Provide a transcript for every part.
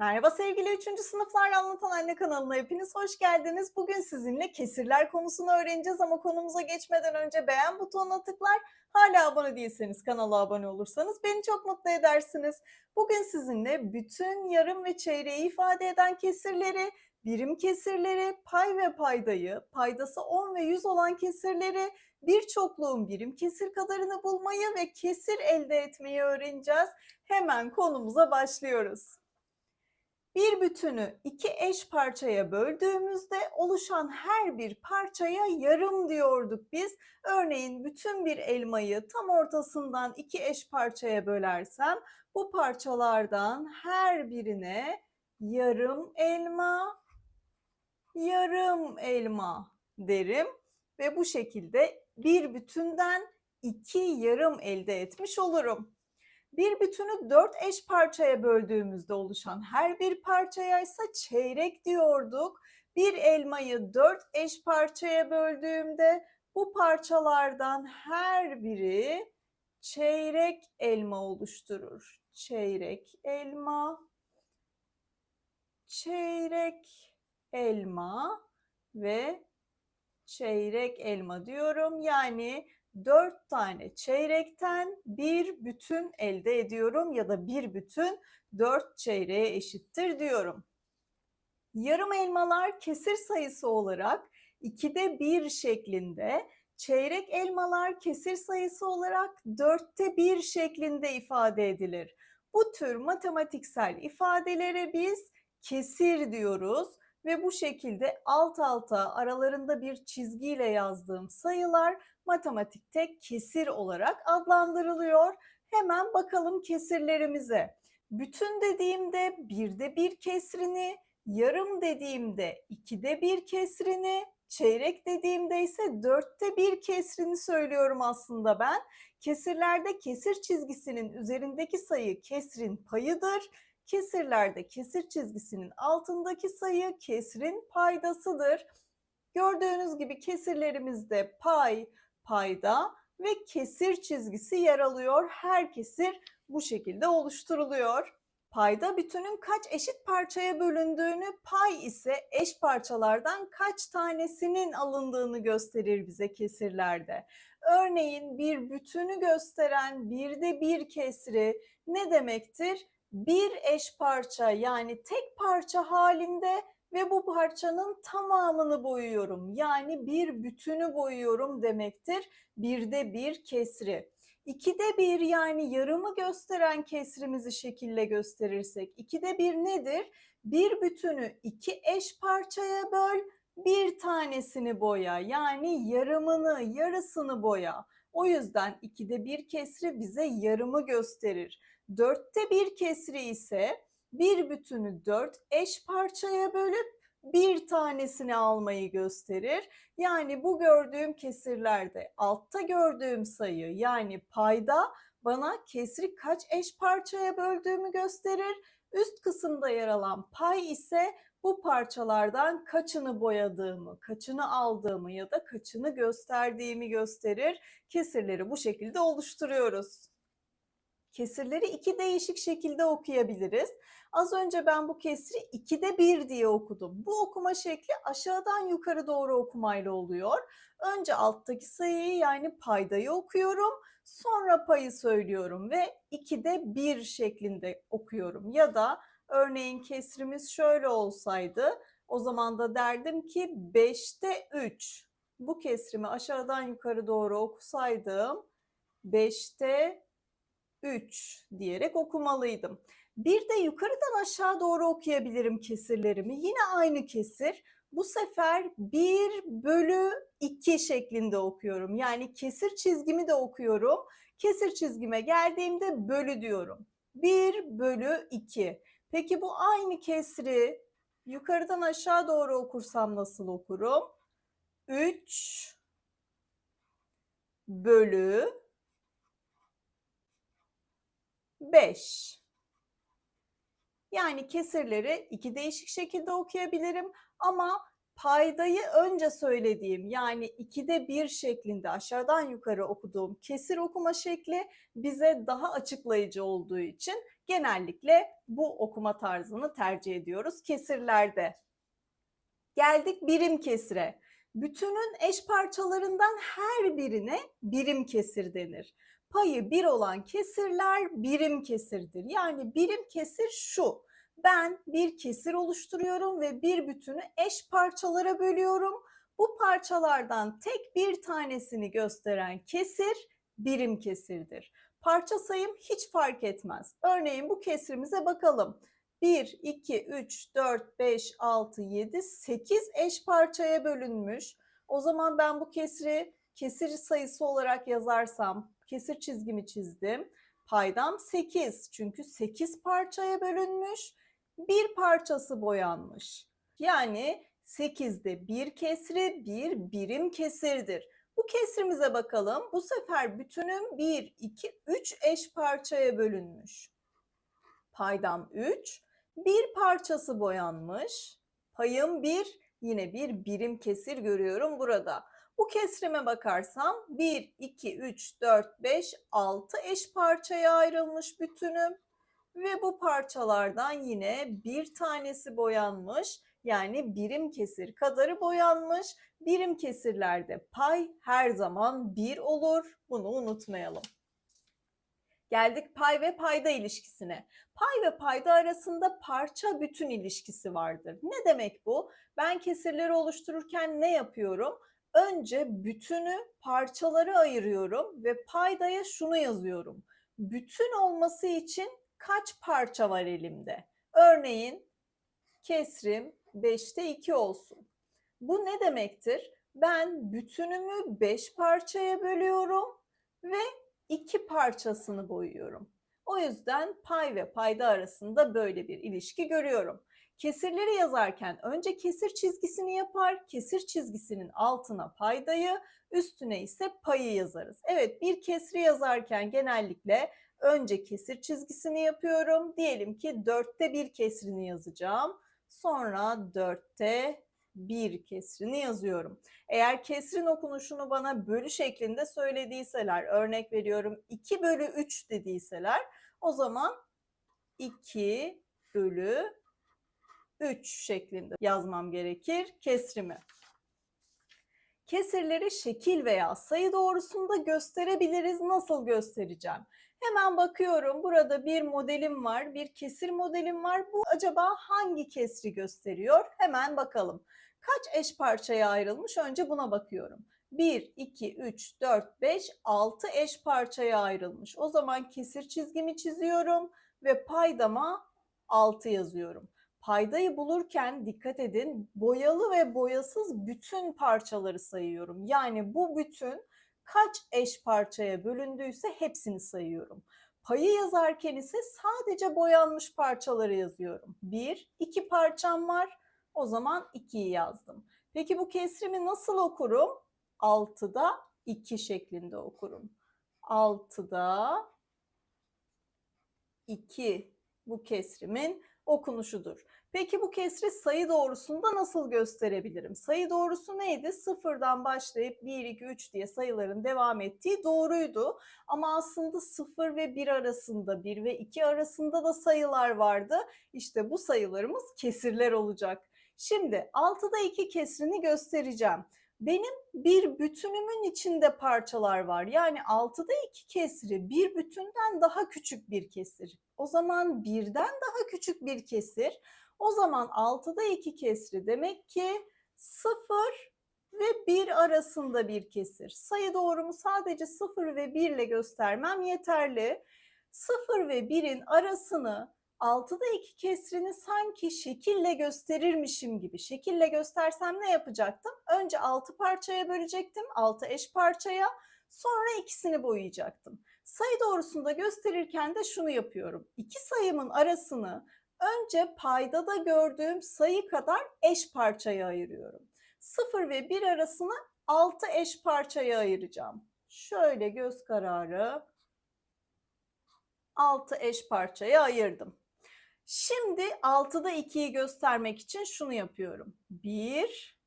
Merhaba sevgili 3. sınıflar anlatan anne kanalına hepiniz hoş geldiniz. Bugün sizinle kesirler konusunu öğreneceğiz ama konumuza geçmeden önce beğen butonuna tıklar. Hala abone değilseniz kanala abone olursanız beni çok mutlu edersiniz. Bugün sizinle bütün yarım ve çeyreği ifade eden kesirleri, birim kesirleri, pay ve paydayı, paydası 10 ve 100 olan kesirleri, bir çokluğun birim kesir kadarını bulmayı ve kesir elde etmeyi öğreneceğiz. Hemen konumuza başlıyoruz. Bir bütünü iki eş parçaya böldüğümüzde oluşan her bir parçaya yarım diyorduk biz. Örneğin bütün bir elmayı tam ortasından iki eş parçaya bölersem bu parçalardan her birine yarım elma, yarım elma derim ve bu şekilde bir bütünden iki yarım elde etmiş olurum. Bir bütünü dört eş parçaya böldüğümüzde oluşan her bir parçaya ise çeyrek diyorduk. Bir elmayı dört eş parçaya böldüğümde bu parçalardan her biri çeyrek elma oluşturur. Çeyrek elma, çeyrek elma ve çeyrek elma diyorum. Yani 4 tane çeyrekten bir bütün elde ediyorum ya da bir bütün 4 çeyreğe eşittir diyorum. Yarım elmalar kesir sayısı olarak 2'de 1 şeklinde, çeyrek elmalar kesir sayısı olarak 4'te 1 şeklinde ifade edilir. Bu tür matematiksel ifadelere biz kesir diyoruz ve bu şekilde alt alta aralarında bir çizgiyle yazdığım sayılar matematikte kesir olarak adlandırılıyor. Hemen bakalım kesirlerimize. Bütün dediğimde birde bir kesrini, yarım dediğimde ikide bir kesrini, çeyrek dediğimde ise dörtte bir kesrini söylüyorum aslında ben. Kesirlerde kesir çizgisinin üzerindeki sayı kesrin payıdır. Kesirlerde kesir çizgisinin altındaki sayı kesrin paydasıdır. Gördüğünüz gibi kesirlerimizde pay, payda ve kesir çizgisi yer alıyor. Her kesir bu şekilde oluşturuluyor. Payda bütünün kaç eşit parçaya bölündüğünü, pay ise eş parçalardan kaç tanesinin alındığını gösterir bize kesirlerde. Örneğin bir bütünü gösteren birde bir kesri ne demektir? Bir eş parça yani tek parça halinde ve bu parçanın tamamını boyuyorum. Yani bir bütünü boyuyorum demektir. Birde bir kesri. İkide bir yani yarımı gösteren kesrimizi şekille gösterirsek ikide bir nedir? Bir bütünü iki eş parçaya böl, bir tanesini boya yani yarımını, yarısını boya. O yüzden ikide bir kesri bize yarımı gösterir. Dörtte bir kesri ise bir bütünü dört eş parçaya bölüp bir tanesini almayı gösterir. Yani bu gördüğüm kesirlerde altta gördüğüm sayı yani payda bana kesri kaç eş parçaya böldüğümü gösterir. Üst kısımda yer alan pay ise bu parçalardan kaçını boyadığımı, kaçını aldığımı ya da kaçını gösterdiğimi gösterir. Kesirleri bu şekilde oluşturuyoruz. Kesirleri iki değişik şekilde okuyabiliriz. Az önce ben bu kesri 2'de 1 diye okudum. Bu okuma şekli aşağıdan yukarı doğru okumayla oluyor. Önce alttaki sayıyı yani paydayı okuyorum. Sonra payı söylüyorum ve 2'de 1 şeklinde okuyorum. Ya da örneğin kesrimiz şöyle olsaydı o zaman da derdim ki 5'te 3. Bu kesrimi aşağıdan yukarı doğru okusaydım 5'te 3 diyerek okumalıydım. Bir de yukarıdan aşağı doğru okuyabilirim kesirlerimi. Yine aynı kesir. Bu sefer 1 bölü 2 şeklinde okuyorum. Yani kesir çizgimi de okuyorum. Kesir çizgime geldiğimde bölü diyorum. 1 bölü 2. Peki bu aynı kesri yukarıdan aşağı doğru okursam nasıl okurum? 3 bölü 5. Yani kesirleri iki değişik şekilde okuyabilirim ama paydayı önce söylediğim yani ikide bir şeklinde aşağıdan yukarı okuduğum kesir okuma şekli bize daha açıklayıcı olduğu için genellikle bu okuma tarzını tercih ediyoruz kesirlerde. Geldik birim kesire. Bütünün eş parçalarından her birine birim kesir denir. Payı bir olan kesirler birim kesirdir. Yani birim kesir şu. Ben bir kesir oluşturuyorum ve bir bütünü eş parçalara bölüyorum. Bu parçalardan tek bir tanesini gösteren kesir birim kesirdir. Parça sayım hiç fark etmez. Örneğin bu kesrimize bakalım. 1, 2, 3, 4, 5, 6, 7, 8 eş parçaya bölünmüş. O zaman ben bu kesri kesir sayısı olarak yazarsam, kesir çizgimi çizdim. Paydam 8 çünkü 8 parçaya bölünmüş. Bir parçası boyanmış. Yani 8'de bir kesri bir birim kesirdir. Bu kesrimize bakalım. Bu sefer bütünüm 1, 2, 3 eş parçaya bölünmüş. Paydam 3. Bir parçası boyanmış. Payım 1. Yine bir birim kesir görüyorum burada. Bu kesrime bakarsam 1, 2, 3, 4, 5, 6 eş parçaya ayrılmış bütünüm. Ve bu parçalardan yine bir tanesi boyanmış. Yani birim kesir kadarı boyanmış. Birim kesirlerde pay her zaman 1 olur. Bunu unutmayalım. Geldik pay ve payda ilişkisine. Pay ve payda arasında parça bütün ilişkisi vardır. Ne demek bu? Ben kesirleri oluştururken ne yapıyorum? Önce bütünü parçalara ayırıyorum ve paydaya şunu yazıyorum. Bütün olması için kaç parça var elimde? Örneğin kesrim 5'te 2 olsun. Bu ne demektir? Ben bütünümü 5 parçaya bölüyorum ve 2 parçasını boyuyorum. O yüzden pay ve payda arasında böyle bir ilişki görüyorum. Kesirleri yazarken önce kesir çizgisini yapar, kesir çizgisinin altına paydayı, üstüne ise payı yazarız. Evet bir kesri yazarken genellikle önce kesir çizgisini yapıyorum. Diyelim ki dörtte bir kesrini yazacağım. Sonra dörtte bir kesrini yazıyorum. Eğer kesrin okunuşunu bana bölü şeklinde söylediyseler, örnek veriyorum 2 bölü 3 dediyseler o zaman 2 bölü 3 şeklinde yazmam gerekir kesrimi. Kesirleri şekil veya sayı doğrusunda gösterebiliriz. Nasıl göstereceğim? Hemen bakıyorum. Burada bir modelim var, bir kesir modelim var. Bu acaba hangi kesri gösteriyor? Hemen bakalım. Kaç eş parçaya ayrılmış? Önce buna bakıyorum. 1, 2, 3, 4, 5, 6 eş parçaya ayrılmış. O zaman kesir çizgimi çiziyorum ve paydama 6 yazıyorum. Paydayı bulurken dikkat edin boyalı ve boyasız bütün parçaları sayıyorum. Yani bu bütün kaç eş parçaya bölündüyse hepsini sayıyorum. Payı yazarken ise sadece boyanmış parçaları yazıyorum. 1, 2 parçam var. O zaman 2'yi yazdım. Peki bu kesrimi nasıl okurum? 6'da 2 şeklinde okurum. 6'da 2 bu kesrimin okunuşudur. Peki bu kesri sayı doğrusunda nasıl gösterebilirim? Sayı doğrusu neydi? Sıfırdan başlayıp 1, 2, 3 diye sayıların devam ettiği doğruydu. Ama aslında 0 ve 1 arasında, 1 ve 2 arasında da sayılar vardı. İşte bu sayılarımız kesirler olacak. Şimdi 6'da 2 kesrini göstereceğim. Benim bir bütünümün içinde parçalar var. Yani 6'da 2 kesri bir bütünden daha küçük bir kesir. O zaman birden daha küçük bir kesir. O zaman 6'da 2 kesri demek ki 0 ve 1 arasında bir kesir. Sayı doğrumu sadece 0 ve 1 ile göstermem yeterli. 0 ve 1'in arasını 6'da 2 kesrini sanki şekille gösterirmişim gibi. Şekille göstersem ne yapacaktım? Önce 6 parçaya bölecektim. 6 eş parçaya. Sonra ikisini boyayacaktım. Sayı doğrusunda gösterirken de şunu yapıyorum. İki sayımın arasını önce paydada gördüğüm sayı kadar eş parçaya ayırıyorum. 0 ve 1 arasını 6 eş parçaya ayıracağım. Şöyle göz kararı 6 eş parçaya ayırdım. Şimdi 6'da 2'yi göstermek için şunu yapıyorum. 1,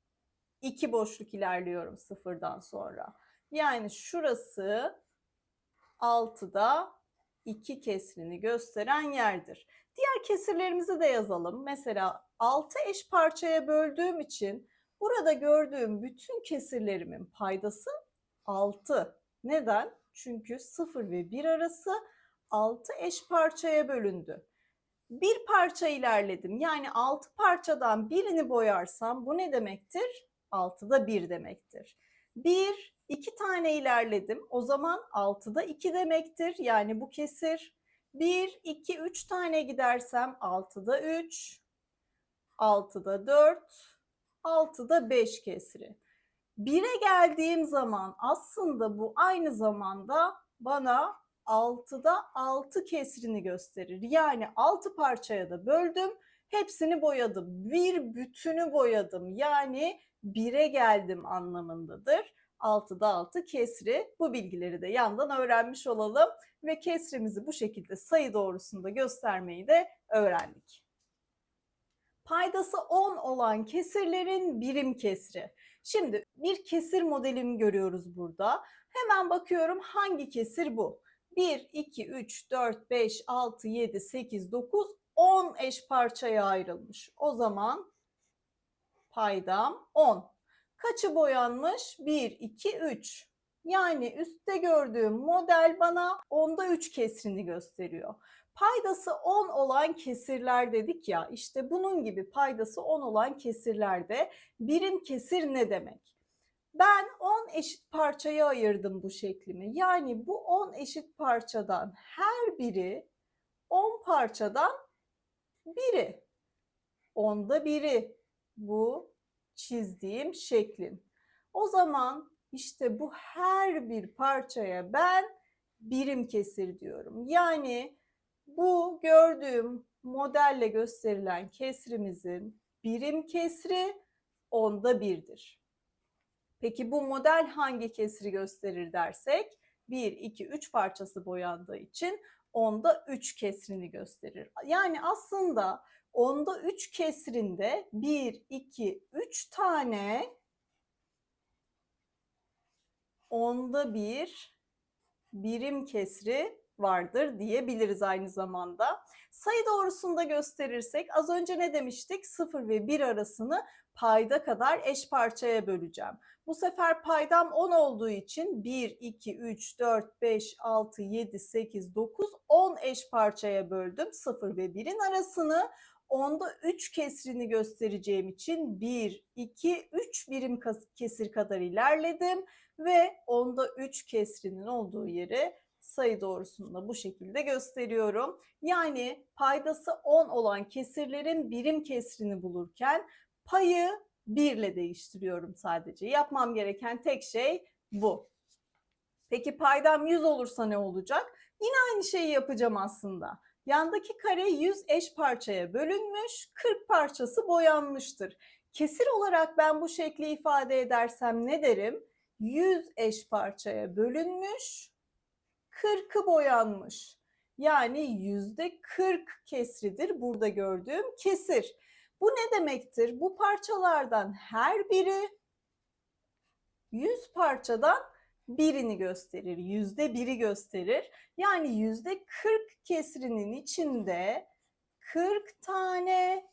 iki boşluk ilerliyorum sıfırdan sonra. Yani şurası 6'da 2 kesrini gösteren yerdir. Diğer kesirlerimizi de yazalım. Mesela 6 eş parçaya böldüğüm için burada gördüğüm bütün kesirlerimin paydası 6. Neden? Çünkü 0 ve 1 arası 6 eş parçaya bölündü. Bir parça ilerledim. Yani 6 parçadan birini boyarsam bu ne demektir? 6'da 1 demektir. 1, 2 tane ilerledim. O zaman 6'da 2 demektir. Yani bu kesir. 1, 2, 3 tane gidersem 6'da 3, 6'da 4, 6'da 5 kesri. 1'e geldiğim zaman aslında bu aynı zamanda bana 6'da 6 kesrini gösterir. Yani 6 parçaya da böldüm. Hepsini boyadım. Bir bütünü boyadım. Yani 1'e geldim anlamındadır. 6'da 6 kesri. Bu bilgileri de yandan öğrenmiş olalım ve kesrimizi bu şekilde sayı doğrusunda göstermeyi de öğrendik. Paydası 10 olan kesirlerin birim kesri. Şimdi bir kesir modelimi görüyoruz burada. Hemen bakıyorum hangi kesir bu? 1, 2, 3, 4, 5, 6, 7, 8, 9, 10 eş parçaya ayrılmış. O zaman paydam 10. Kaçı boyanmış? 1, 2, 3. Yani üstte gördüğüm model bana onda 3 kesrini gösteriyor. Paydası 10 olan kesirler dedik ya işte bunun gibi paydası 10 olan kesirlerde birim kesir ne demek? Ben 10 eşit parçaya ayırdım bu şeklimi. Yani bu 10 eşit parçadan her biri 10 parçadan biri. Onda biri bu çizdiğim şeklin. O zaman işte bu her bir parçaya ben birim kesir diyorum. Yani bu gördüğüm modelle gösterilen kesrimizin birim kesri onda birdir. Peki bu model hangi kesri gösterir dersek 1, 2, 3 parçası boyandığı için onda 3 kesrini gösterir. Yani aslında onda 3 kesrinde 1, 2, 3 tane onda bir birim kesri vardır diyebiliriz aynı zamanda. Sayı doğrusunda gösterirsek az önce ne demiştik? 0 ve 1 arasını payda kadar eş parçaya böleceğim. Bu sefer paydam 10 olduğu için 1, 2, 3, 4, 5, 6, 7, 8, 9, 10 eş parçaya böldüm. 0 ve 1'in arasını onda 3 kesrini göstereceğim için 1, 2, 3 birim kesir kadar ilerledim ve onda 3 kesrinin olduğu yeri sayı doğrusunda bu şekilde gösteriyorum. Yani paydası 10 olan kesirlerin birim kesrini bulurken payı 1 ile değiştiriyorum sadece. Yapmam gereken tek şey bu. Peki paydam 100 olursa ne olacak? Yine aynı şeyi yapacağım aslında. Yandaki kare 100 eş parçaya bölünmüş, 40 parçası boyanmıştır. Kesir olarak ben bu şekli ifade edersem ne derim? 100 eş parçaya bölünmüş, 40'ı boyanmış. Yani yüzde 40 kesridir burada gördüğüm kesir. Bu ne demektir? Bu parçalardan her biri 100 parçadan birini gösterir. Yüzde biri gösterir. Yani yüzde 40 kesrinin içinde 40 tane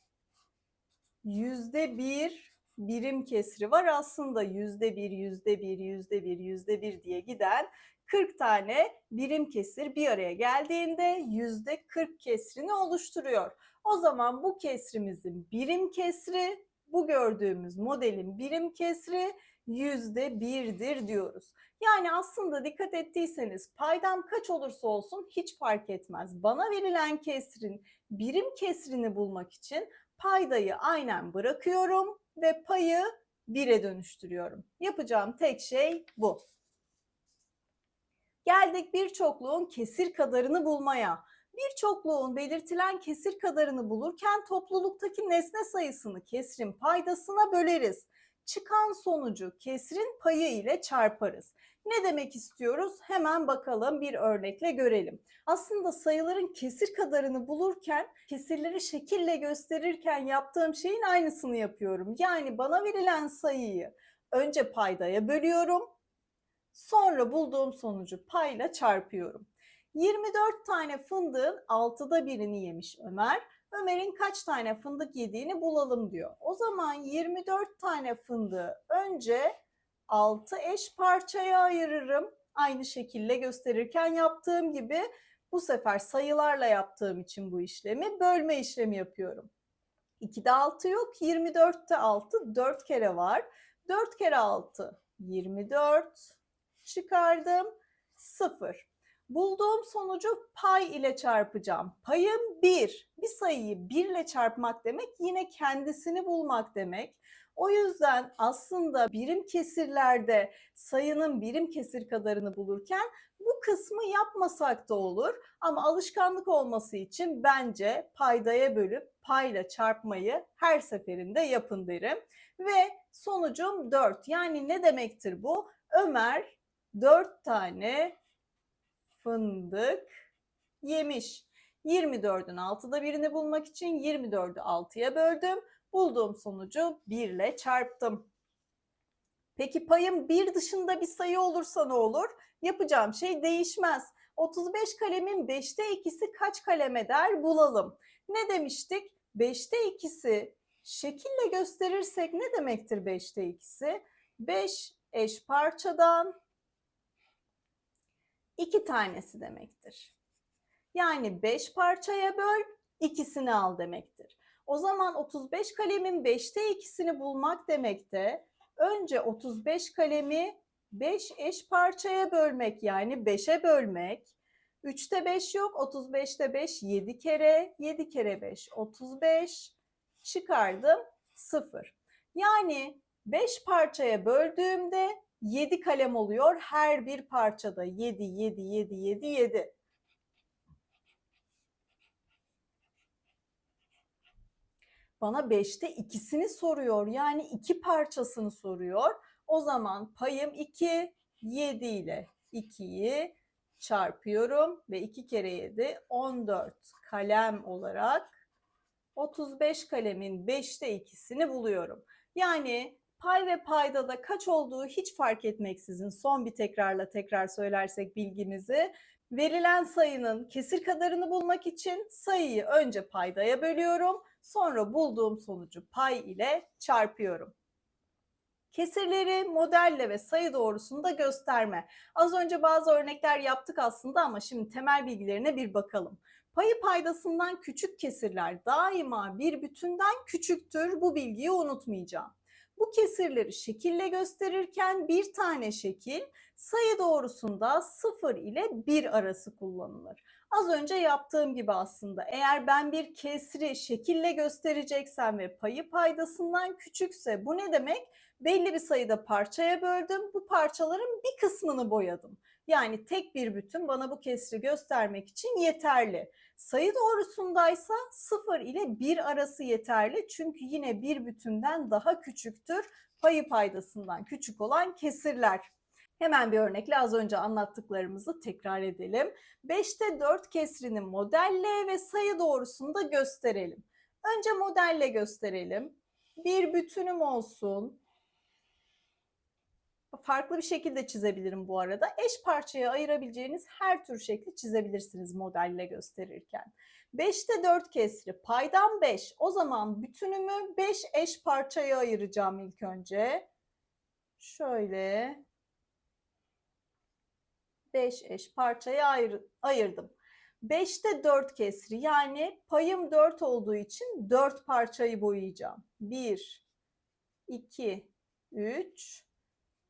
yüzde bir birim kesri var. Aslında yüzde bir, yüzde bir, yüzde bir, yüzde bir diye giden 40 tane birim kesir bir araya geldiğinde yüzde 40 kesrini oluşturuyor. O zaman bu kesrimizin birim kesri, bu gördüğümüz modelin birim kesri yüzde birdir diyoruz. Yani aslında dikkat ettiyseniz paydam kaç olursa olsun hiç fark etmez. Bana verilen kesrin birim kesrini bulmak için paydayı aynen bırakıyorum ve payı 1'e dönüştürüyorum. Yapacağım tek şey bu. Geldik bir çokluğun kesir kadarını bulmaya. Bir çokluğun belirtilen kesir kadarını bulurken topluluktaki nesne sayısını kesrin paydasına böleriz. Çıkan sonucu kesrin payı ile çarparız. Ne demek istiyoruz? Hemen bakalım bir örnekle görelim. Aslında sayıların kesir kadarını bulurken, kesirleri şekille gösterirken yaptığım şeyin aynısını yapıyorum. Yani bana verilen sayıyı önce paydaya bölüyorum. Sonra bulduğum sonucu payla çarpıyorum. 24 tane fındığın 6'da birini yemiş Ömer. Ömer'in kaç tane fındık yediğini bulalım diyor. O zaman 24 tane fındığı önce 6 eş parçaya ayırırım. Aynı şekilde gösterirken yaptığım gibi bu sefer sayılarla yaptığım için bu işlemi bölme işlemi yapıyorum. 2'de 6 yok, 24'te 6 4 kere var. 4 kere 6 24 çıkardım 0. Bulduğum sonucu pay ile çarpacağım. Payım 1. Bir sayıyı 1 ile çarpmak demek yine kendisini bulmak demek. O yüzden aslında birim kesirlerde sayının birim kesir kadarını bulurken bu kısmı yapmasak da olur. Ama alışkanlık olması için bence paydaya bölüp payla çarpmayı her seferinde yapın derim. Ve sonucum 4. Yani ne demektir bu? Ömer 4 tane fındık yemiş. 24'ün 6'da birini bulmak için 24'ü 6'ya böldüm. Bulduğum sonucu 1 ile çarptım. Peki payım 1 dışında bir sayı olursa ne olur? Yapacağım şey değişmez. 35 kalemin 5'te 2'si kaç kalem eder bulalım. Ne demiştik? 5'te 2'si şekille gösterirsek ne demektir 5'te 2'si? 5 eş parçadan 2 tanesi demektir. Yani 5 parçaya böl, ikisini al demektir. O zaman 35 kalemin 5'te ikisini bulmak demek de önce 35 kalemi 5 eş parçaya bölmek yani 5'e bölmek. 3'te 5 yok, 35'te 5 7 kere, 7 kere 5 35 çıkardım 0. Yani 5 parçaya böldüğümde 7 kalem oluyor. Her bir parçada 7, 7, 7, 7, 7. Bana 5'te ikisini soruyor. Yani iki parçasını soruyor. O zaman payım 2, 7 ile 2'yi çarpıyorum ve 2 kere 7 14 kalem olarak 35 kalemin 5'te ikisini buluyorum. Yani pay ve payda da kaç olduğu hiç fark etmeksizin son bir tekrarla tekrar söylersek bilgimizi verilen sayının kesir kadarını bulmak için sayıyı önce paydaya bölüyorum. Sonra bulduğum sonucu pay ile çarpıyorum. Kesirleri modelle ve sayı doğrusunda gösterme. Az önce bazı örnekler yaptık aslında ama şimdi temel bilgilerine bir bakalım. Payı paydasından küçük kesirler daima bir bütünden küçüktür. Bu bilgiyi unutmayacağım. Bu kesirleri şekille gösterirken bir tane şekil sayı doğrusunda 0 ile 1 arası kullanılır. Az önce yaptığım gibi aslında eğer ben bir kesri şekille göstereceksem ve payı paydasından küçükse bu ne demek? Belli bir sayıda parçaya böldüm. Bu parçaların bir kısmını boyadım. Yani tek bir bütün bana bu kesri göstermek için yeterli. Sayı doğrusundaysa 0 ile 1 arası yeterli. Çünkü yine bir bütünden daha küçüktür. Payı paydasından küçük olan kesirler. Hemen bir örnekle az önce anlattıklarımızı tekrar edelim. 5'te 4 kesrini modelle ve sayı doğrusunda gösterelim. Önce modelle gösterelim. Bir bütünüm olsun. Farklı bir şekilde çizebilirim bu arada. Eş parçaya ayırabileceğiniz her tür şekli çizebilirsiniz modelle gösterirken. 5'te 4 kesri paydan 5. O zaman bütünümü 5 eş parçaya ayıracağım ilk önce. Şöyle 5 eş parçaya ayır, ayırdım. 5'te 4 kesri yani payım 4 olduğu için 4 parçayı boyayacağım. 1, 2, 3,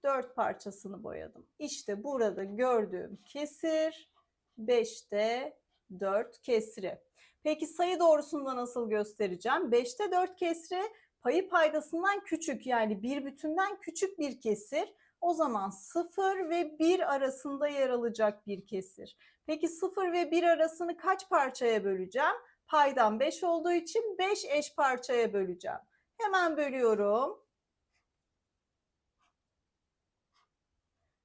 4 parçasını boyadım. İşte burada gördüğüm kesir 5'te 4 kesri. Peki sayı doğrusunda nasıl göstereceğim? 5'te 4 kesri payı paydasından küçük yani bir bütünden küçük bir kesir. O zaman 0 ve 1 arasında yer alacak bir kesir. Peki 0 ve 1 arasını kaç parçaya böleceğim? Paydan 5 olduğu için 5 eş parçaya böleceğim. Hemen bölüyorum.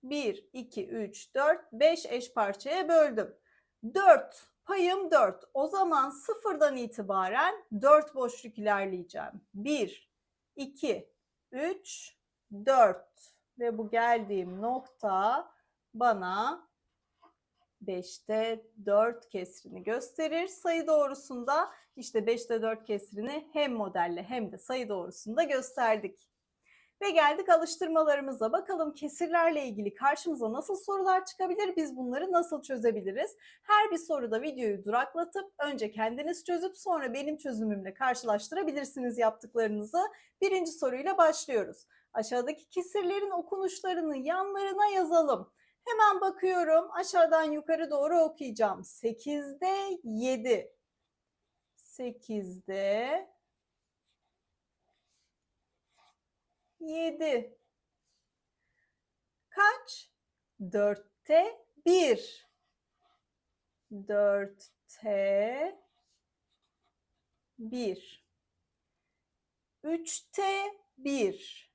1, 2, 3, 4, 5 eş parçaya böldüm. 4, payım 4. O zaman sıfırdan itibaren 4 boşluk ilerleyeceğim. 1, 2, 3, 4 ve bu geldiğim nokta bana 5'te 4 kesrini gösterir. Sayı doğrusunda işte 5'te 4 kesrini hem modelle hem de sayı doğrusunda gösterdik. Ve geldik alıştırmalarımıza. Bakalım kesirlerle ilgili karşımıza nasıl sorular çıkabilir? Biz bunları nasıl çözebiliriz? Her bir soruda videoyu duraklatıp önce kendiniz çözüp sonra benim çözümümle karşılaştırabilirsiniz yaptıklarınızı. Birinci soruyla başlıyoruz. Aşağıdaki kesirlerin okunuşlarını yanlarına yazalım. Hemen bakıyorum aşağıdan yukarı doğru okuyacağım. 8'de 7. 8'de 7. Kaç? 4'te 1. 4'te 1. 3'te 1.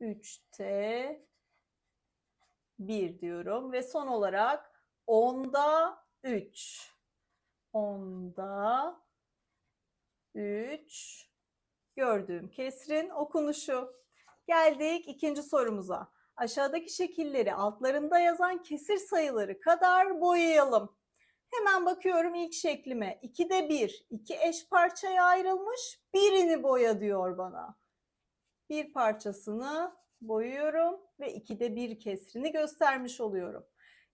3'te 1 diyorum ve son olarak 10'da 3. 10'da 3 gördüğüm kesrin okunuşu. Geldik ikinci sorumuza. Aşağıdaki şekilleri altlarında yazan kesir sayıları kadar boyayalım. Hemen bakıyorum ilk şeklime. 2'de 1, 2 eş parçaya ayrılmış. Birini boya diyor bana. Bir parçasını boyuyorum ve 2'de 1 kesrini göstermiş oluyorum.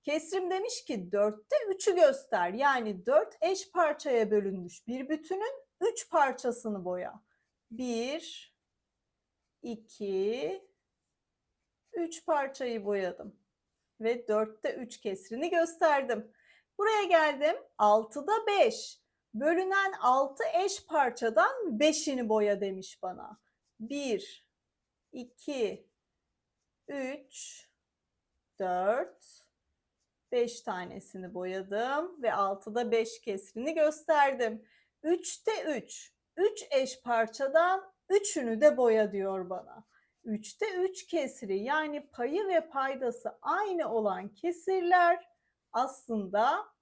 Kesrim demiş ki 4'te 3'ü göster. Yani 4 eş parçaya bölünmüş bir bütünün 3 parçasını boya. 1, 2, 3 parçayı boyadım. Ve 4'te 3 kesrini gösterdim. Buraya geldim. 6'da 5. Bölünen 6 eş parçadan 5'ini boya demiş bana. 1, 2, 3, 4, 5 tanesini boyadım ve 6'da 5 kesrini gösterdim. 3'te 3. 3 eş parçadan 3'ünü de boya diyor bana. 3'te 3 kesri yani payı ve paydası aynı olan kesirler aslında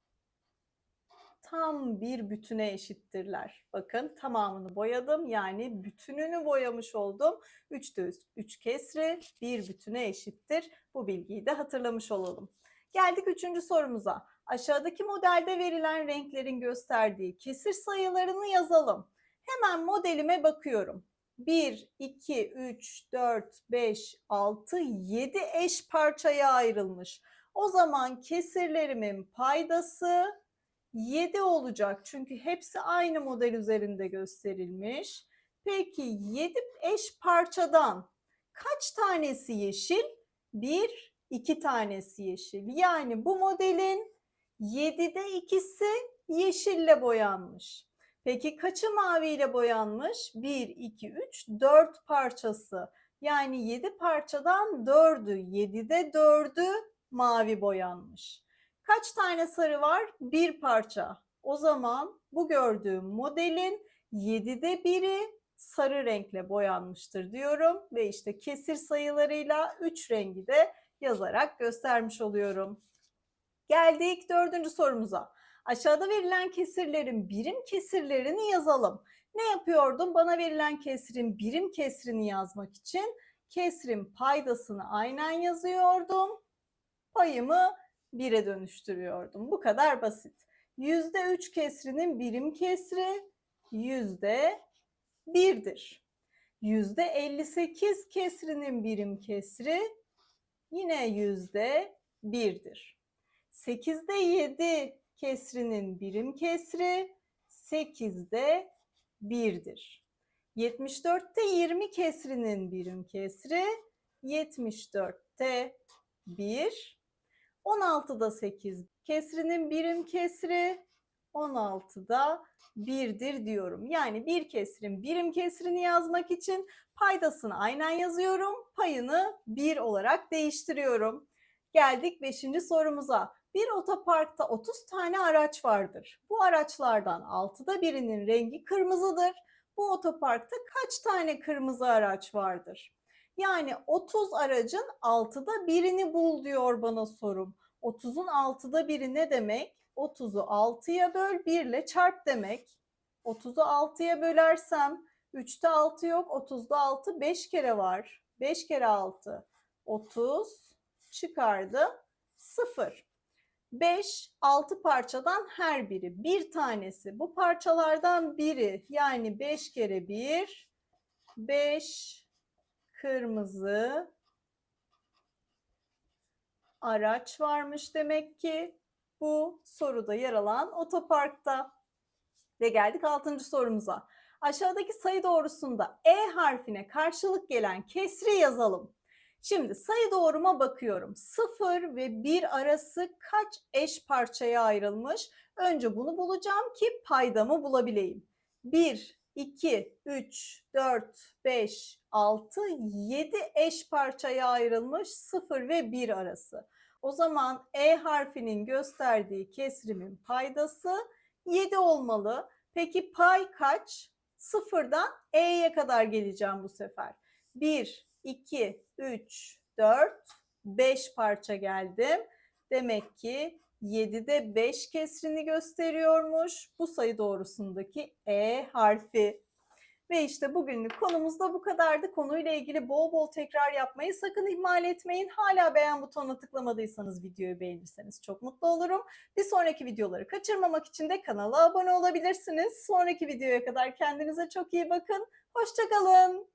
tam bir bütüne eşittirler. Bakın tamamını boyadım yani bütününü boyamış oldum. 3'te 3 kesri bir bütüne eşittir. Bu bilgiyi de hatırlamış olalım. Geldik üçüncü sorumuza. Aşağıdaki modelde verilen renklerin gösterdiği kesir sayılarını yazalım. Hemen modelime bakıyorum. 1, 2, 3, 4, 5, 6, 7 eş parçaya ayrılmış. O zaman kesirlerimin paydası 7 olacak. Çünkü hepsi aynı model üzerinde gösterilmiş. Peki 7 eş parçadan kaç tanesi yeşil? 1, 2 tanesi yeşil. Yani bu modelin 7'de ikisi yeşille boyanmış. Peki kaçı maviyle boyanmış? 1, 2, 3, 4 parçası. Yani 7 parçadan 4'ü, 7'de 4'ü mavi boyanmış. Kaç tane sarı var? Bir parça. O zaman bu gördüğüm modelin 7'de biri sarı renkle boyanmıştır diyorum. Ve işte kesir sayılarıyla 3 rengi de yazarak göstermiş oluyorum. Geldik dördüncü sorumuza. Aşağıda verilen kesirlerin birim kesirlerini yazalım. Ne yapıyordum? Bana verilen kesrin birim kesrini yazmak için kesrin paydasını aynen yazıyordum. Payımı 1'e dönüştürüyordum. Bu kadar basit. %3 kesrinin birim kesri yüzde birdir. %58 kesrinin birim kesri yine yüzde birdir. 8'de 7 kesrinin birim kesri 8'de 1'dir. 74'te 20 kesrinin birim kesri 74'te 1. 16'da 8 kesrinin birim kesri 16'da 1'dir diyorum. Yani bir kesrin birim kesrini yazmak için paydasını aynen yazıyorum. Payını 1 olarak değiştiriyorum. Geldik 5. sorumuza. Bir otoparkta 30 tane araç vardır. Bu araçlardan 6'da birinin rengi kırmızıdır. Bu otoparkta kaç tane kırmızı araç vardır? Yani 30 aracın 6'da birini bul diyor bana sorum. 30'un 6'da biri ne demek? 30'u 6'ya böl 1 ile çarp demek. 30'u 6'ya bölersem 3'te 6 yok. 30'da 6 5 kere var. 5 kere 6 30 çıkardı 0. 5 6 parçadan her biri. Bir tanesi bu parçalardan biri yani 5 kere 1 5 kırmızı araç varmış demek ki bu soruda yer alan otoparkta. Ve geldik 6. sorumuza. Aşağıdaki sayı doğrusunda E harfine karşılık gelen kesri yazalım. Şimdi sayı doğruma bakıyorum. 0 ve 1 arası kaç eş parçaya ayrılmış? Önce bunu bulacağım ki paydamı bulabileyim. 1, 2, 3, 4, 5, 6, 7 eş parçaya ayrılmış 0 ve 1 arası. O zaman E harfinin gösterdiği kesrimin paydası 7 olmalı. Peki pay kaç? Sıfırdan E'ye kadar geleceğim bu sefer. 1, 2, 3, 4, 5 parça geldim. Demek ki 7'de 5 kesrini gösteriyormuş bu sayı doğrusundaki E harfi. Ve işte bugünlük konumuz da bu kadardı. Konuyla ilgili bol bol tekrar yapmayı sakın ihmal etmeyin. Hala beğen butonuna tıklamadıysanız videoyu beğenirseniz çok mutlu olurum. Bir sonraki videoları kaçırmamak için de kanala abone olabilirsiniz. Sonraki videoya kadar kendinize çok iyi bakın. Hoşçakalın.